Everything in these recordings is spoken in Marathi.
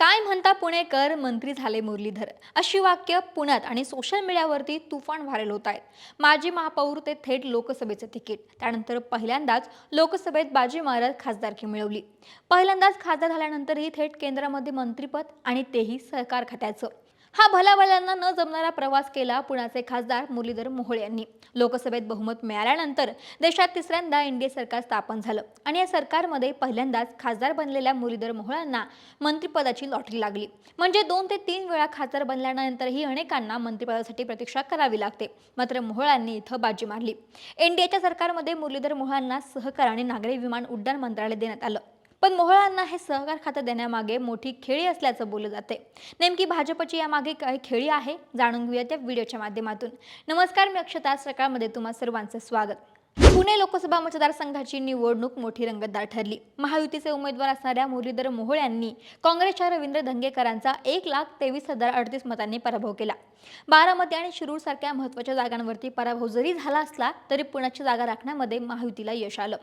काय म्हणता पुणेकर? मंत्री झाले मुरलीधर. अशी वाक्य पुण्यात आणि सोशल मीडियावरती तुफान व्हायरल होत आहेत. माजी महापौर ते थेट लोकसभेचं तिकीट. त्यानंतर पहिल्यांदाच लोकसभेत बाजी मारत खासदारकी मिळवली. पहिल्यांदाच खासदार झाल्यानंतरही थेट केंद्रामध्ये मंत्रीपद आणि तेही सहकार खात्याचं. हा भलाभल्यांना न जमणारा प्रवास केला पुण्याचे खासदार मुरलीधर मोहोळ यांनी. लोकसभेत बहुमत मिळाल्यानंतर देशात तिसऱ्यांदा एनडीए सरकार स्थापन झालं आणि या सरकारमध्ये पहिल्यांदाच खासदार बनलेल्या मुरलीधर मोहोळांना मंत्रिपदाची लॉटरी लागली. म्हणजे दोन ते तीन वेळा खासदार बनल्यानंतरही अनेकांना मंत्रिपदासाठी प्रतीक्षा करावी लागते. मात्र मोहोळांनी इथं बाजी मारली. एनडीएच्या सरकारमध्ये मुरलीधर मोहोळांना सहकार आणि नागरी विमान उड्डाण मंत्रालय देण्यात आलं. पण मोहळांना हे सहकार खातं देण्यामागे मोठी खेळी असल्याचं बोललं जाते नेमकी भाजपची यामागे काही खेळी आहे? जाणून घेऊया त्या व्हिडिओच्या माध्यमातून. नमस्कार मी अक्षता. सकाळमध्ये तुम्हा सर्वांचं स्वागत. पुणे लोकसभा मतदारसंघाची निवडणूक मोठी रंगतदार ठरली. महायुतीचे उमेदवार असणाऱ्या मुरलीधर मोहोळ यांनी काँग्रेसच्या रवींद्र धंगेकरांचा एक लाख तेवीस हजार अडतीस मतांनी पराभव केला. बारामती आणि शिरूर सारख्या महत्त्वाच्या जागांवरती पराभव जरी झाला असला तरी पुण्याची जागा राखण्यामध्ये महायुतीला यश आलं.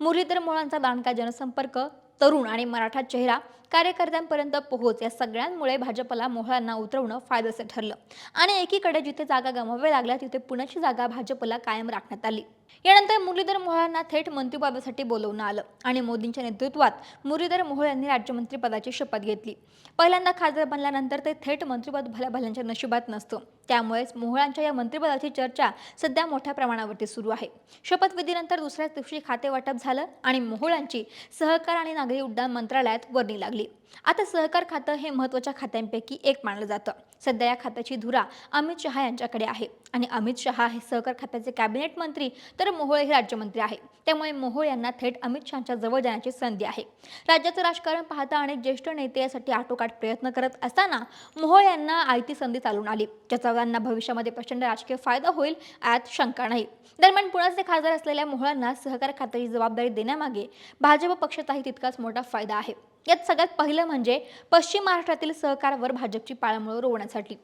मुरलीधर मोहोळांचा दांडका जनसंपर्क तरुण आणि मराठा चेहरा कार्यकर्त्यांपर्यंत पोहोच या सगळ्यांमुळे भाजपला मोहळांना उतरवणं फायद्याचं ठरलं. आणि एकीकडे जिथे जागा गमाव्या लागल्या तिथे पुण्याची जागा भाजपला कायम राखण्यात आली. यानंतर मुरलीधर मोहोळांना थेट मंत्रिपदासाठी बोलवणं आलं आणि मोदींच्या नेतृत्वात मुरलीधर मोहोळ यांनी राज्यमंत्रीपदाची शपथ घेतली. पहिल्यांदा खासदार बनल्यानंतर ते थेट मंत्रिपद भल्या भल्यांच्या नशिबात नसतं. त्यामुळेच मोहोळांच्या या मंत्रिपदाची चर्चा सध्या मोठ्या प्रमाणावरती सुरू आहे. शपथविधीनंतर दुसऱ्याच दिवशी खाते वाटप झालं आणि मोहोळांची सहकार आणि नागरी उड्डाण मंत्रालयात वर्णी लागली. आता सहकार खातं हे महत्त्वाच्या खात्यांपैकी एक मानलं जातं. सध्या या खात्याची धुरा अमित शहा यांच्याकडे आहे. आणि अमित शहा हे सहकार खात्याचे कॅबिनेट मंत्री तर मोहोळ हे राज्यमंत्री आहे. त्यामुळे मोहोळ यांना थेट अमित शहाच्या जवळ जाण्याची संधी आहे. राज्याचं राजकारण पाहता अनेक ज्येष्ठ नेते यासाठी आटोकाट प्रयत्न करत असताना मोहोळ यांना आयती संधी चालून आली. ज्याचा त्यांना भविष्यामध्ये प्रचंड राजकीय फायदा होईल यात शंका नाही. दरम्यान पुण्याचे खासदार असलेल्या मोहोळांना सहकार खात्याची जबाबदारी देण्यामागे भाजप पक्षाचाही तितकाच मोठा फायदा आहे. यात सगळ्यात पहिलं म्हणजे पश्चिम महाराष्ट्रातील सहकारवर भाजपची पाळंमुळं रोवण्यासाठी.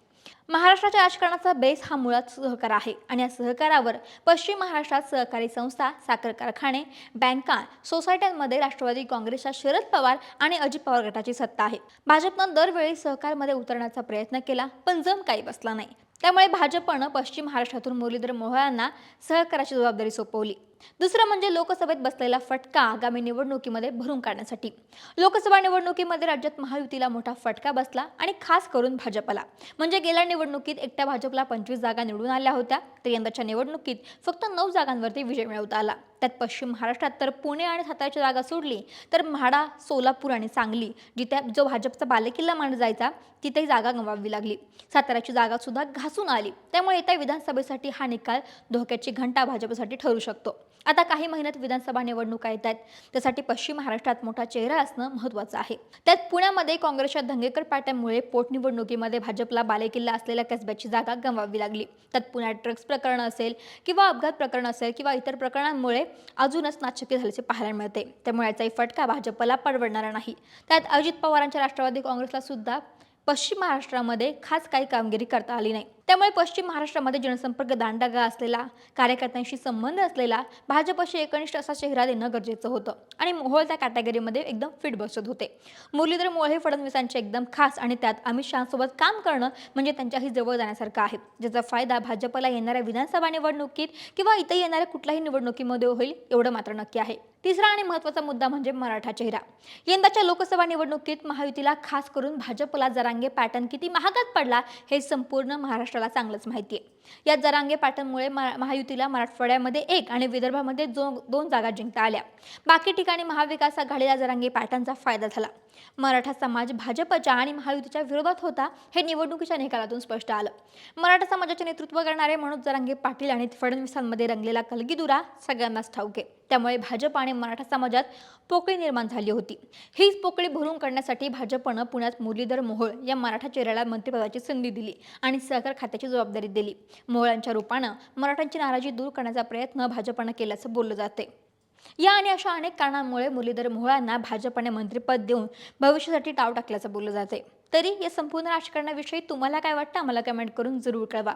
महाराष्ट्राच्या राजकारणाचा बेस हा मुळात सहकार आहे आणि या सहकारावर पश्चिम महाराष्ट्रात सहकारी संस्था साखर कारखाने बँका सोसायट्यांमध्ये राष्ट्रवादी काँग्रेसच्या शरद पवार आणि अजित पवार गटाची सत्ता आहे. भाजपनं दरवेळी सहकारमध्ये उतरण्याचा प्रयत्न केला पण जम काही बसला नाही. त्यामुळे भाजपनं पश्चिम महाराष्ट्रातून मुरलीधर मोहळांना सहकाराची जबाबदारी सोपवली. दुसरं म्हणजे लोकसभेत बसलेला फटका आगामी निवडणुकीमध्ये भरून काढण्यासाठी. लोकसभा निवडणुकीमध्ये राज्यात महायुतीला मोठा फटका बसला आणि खास करून भाजपला. म्हणजे गेल्या निवडणुकीत एकट्या भाजपला पंचवीस जागा निवडून आल्या होत्या. तर यंदाच्या निवडणुकीत फक्त नऊ जागांवरती विजय मिळवता आला. त्यात पश्चिम महाराष्ट्रात तर पुणे आणि साताराची जागा सोडली तर म्हाडा सोलापूर आणि सांगली जिथे जो भाजपचा बालेकिल्ला मानला जायचा तिथेही जागा गमवावी लागली. साताराची जागा सुद्धा घासून आली. त्यामुळे येत्या विधानसभेसाठी हा निकाल धोक्याची घंटा भाजपसाठी ठरू शकतो. आता काही महिन्यात विधानसभा निवडणुका येत आहेत त्यासाठी पश्चिम महाराष्ट्रात मोठा चेहरा असणं महत्त्वाचं आहे. त्यात पुण्यामध्ये काँग्रेसच्या धंगेकर पाट्यामुळे पोटनिवडणुकीमध्ये भाजपला बालेकिल्ला असलेल्या कसब्याची जागा गमवावी लागली. त्यात पुण्यात ड्रग्ज प्रकरण असेल किंवा अपघात प्रकरण असेल किंवा इतर प्रकरणांमुळे अजूनच नाचकी झाल्याचे पाहायला मिळते. त्यामुळे याचाही फटका भाजपला परवडणारा नाही. त्यात अजित पवारांच्या राष्ट्रवादी काँग्रेसला सुद्धा पश्चिम महाराष्ट्रामध्ये खास काही कामगिरी करता आली नाही. त्यामुळे पश्चिम महाराष्ट्रामध्ये जनसंपर्क दांडागा असलेला कार्यकर्त्यांशी संबंध असलेला भाजपशी एकनिष्ठ असा चेहरा देणं गरजेचं होतं. आणि मोहोळ त्या कॅटेगरीमध्ये एकदम फिट बसत होते. मुरलीधर मोहोळ हे फडणवीसांचे एकदम खास आणि त्यात अमित शहासोबत काम करणं म्हणजे त्यांच्याही जवळ जाण्यासारखं आहे. ज्याचा फायदा भाजपला येणाऱ्या विधानसभा निवडणुकीत किंवा इथे येणाऱ्या कुठल्याही निवडणुकीमध्ये होईल एवढं मात्र नक्की आहे. तिसरा आणि महत्त्वाचा मुद्दा म्हणजे मराठा चेहरा. यंदाच्या लोकसभा निवडणुकीत महायुतीला खास करून भाजपला जरांगे पॅटर्न किती महागात पडला हे संपूर्ण महाराष्ट्राला चांगलंच माहिती आहे. या जरांगे पॅटर्नमुळे महायुतीला मराठवाड्यामध्ये एक आणि विदर्भामध्ये जो दोन जागा जिंकता आल्या. बाकी ठिकाणी महाविकास आघाडीला जरांगे पॅटर्नचा फायदा झाला. मराठा समाज भाजपच्या आणि महायुतीच्या विरोधात होता हे निवडणुकीच्या निकालातून स्पष्ट आलं. मराठा समाजाचे नेतृत्व करणारे मनोज जरांगे पाटील आणि फडणवीसांमध्ये रंगलेला कलगीदुरा सगळ्यांनाच ठाऊक आहे. त्यामुळे भाजप आणि मराठा समाजात पोकळी निर्माण झाली होती. हीच पोकळी भरून काढण्यासाठी भाजपनं पुण्यात मुरलीधर मोहोळ या मराठा चेहऱ्याला मंत्रिपदाची संधी दिली आणि सहकार खात्याची जबाबदारी दिली. मोळ्यांच्या रूपानं मराठ्यांची नाराजी दूर करण्याचा प्रयत्न भाजपनं केल्याचं बोललं जाते या आणि अशा अनेक कारणांमुळे मुरलीधर मोहळांना भाजपने मंत्रिपद देऊन भविष्यासाठी टाव टाकल्याचं बोललं जाते तरी या संपूर्ण राजकारणाविषयी तुम्हाला काय वाटतं? आम्हाला कमेंट करून जरूर कळवा.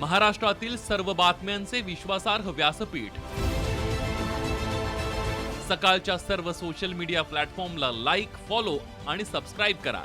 महाराष्ट्रातील सर्व बातम्यांचे विश्वासार्ह व्यासपीठ. सकाळच्या सर्व सोशल मीडिया प्लॅटफॉर्मला लाईक फॉलो आणि सबस्क्राईब करा.